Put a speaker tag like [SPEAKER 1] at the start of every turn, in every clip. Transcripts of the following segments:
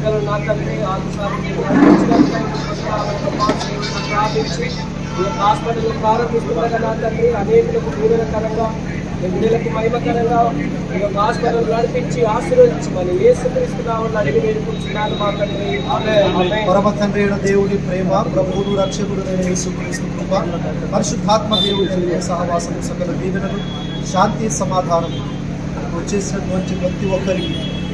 [SPEAKER 1] ఎక్కడ నా తండ్రి ప్రార్థించి హాస్పిటల్ ప్రారంభిస్తుండగా నా తండ్రి అనేకులకు దీవెనకరంగా బిడ్డలకు మహిమకరంగా ఈ యొక్క హాస్పిటల్ నడిపించి ఆశీర్వదించి మరి ఏ సుఖిస్తున్నామని అడిగి వేడుకుంటున్నాను మా తండ్రి
[SPEAKER 2] పరమ తండ్రి దేవుడి ప్రేమ ప్రభువుడు రక్షకుడు అయిన యేసుక్రీస్తు కృప పరిశుద్ధాత్మ దేవుడి సహవాసం సకల దీవెనలు శాంతి సమాధానం వచ్చేసినటువంటి ప్రతి ఒక్కరికి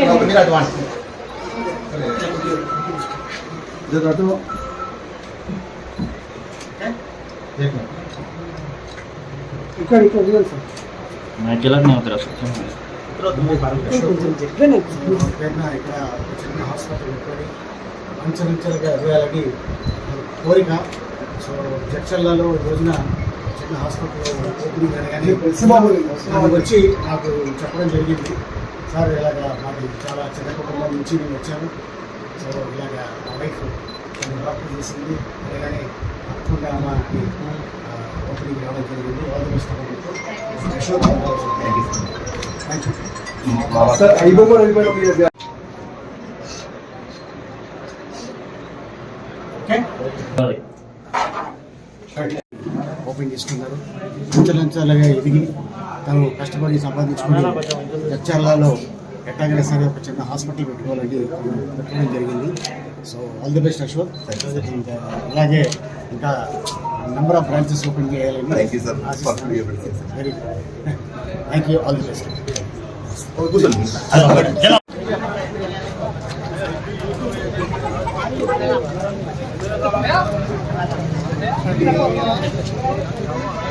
[SPEAKER 2] ఆమేన్.
[SPEAKER 1] ఇక్కడ ఇక్కడ చూడండి సార్
[SPEAKER 3] మధ్యలో ఉత్తర
[SPEAKER 4] పేరున ఇక్కడ చిన్న హాస్పిటల్ పెట్టుకొని అంచెలంచెలుగా ఎదగాలని కోరిక సో జడ్చల్లలో ఈ రోజున చిన్న హాస్పిటల్ ఓపెనింగ్ అనగానే నాకు వచ్చి నాకు చెప్పడం జరిగింది సార్ ఇలాగా మాది చాలా చిన్న కుటుంబం నుంచి నేను వచ్చాను సో ఇలాగా మా వైఫ్ డాక్టర్ చేసింది. అలాగనే తప్పకుండా అమ్మకి ఓపెనింగ్ రావడం జరిగింది. All the best thank you open చేసుకున్నారు అంచెలంచెలుగా ఎదిగి తను కష్టపడి సంపాదించుకుని జడ్చర్లలో ఎట్టాగైనా సరే ఒక చిన్న హాస్పిటల్ పెట్టుకోవాలని పెట్టడం జరిగింది. So all the best Ashwath and అలాగే ఇంకా నెంబర్ ఆఫ్ బ్రాంచెస్ ఓపెన్ చేయాలని very
[SPEAKER 5] thank you
[SPEAKER 4] all the best Thank you.